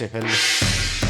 Çepelli.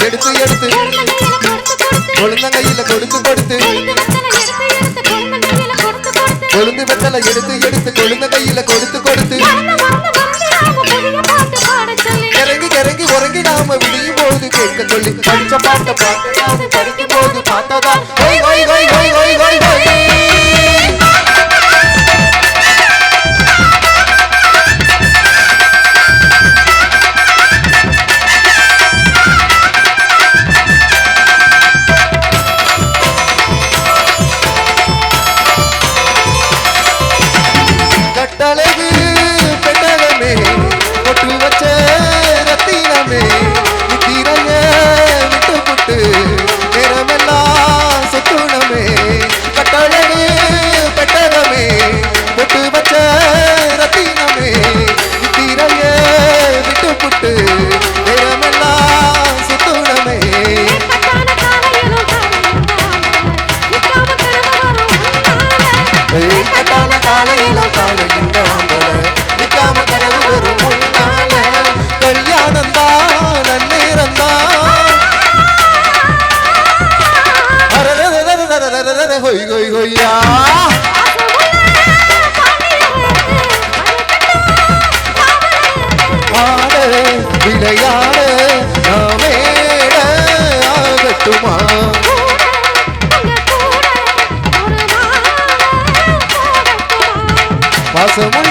எடுத்து எடுத்து. கொழுந்தங்கையில கொடுத்து கொடுத்து. கொழுந்து வெத்தல எடுத்து எடுத்து. கொழுந்த கையில கொடுத்து கொடுத்து. இறங்கி இறங்கி உறங்கி நாம விடியும் போது கேட்க சொல்லி படிச்ச பாட்ட பாட்டு படிக்கும் போது பார்த்ததா? রে হই গই গইয়া। விளையாடு நாமேட ஆகட்டுமா பாசமுள்ள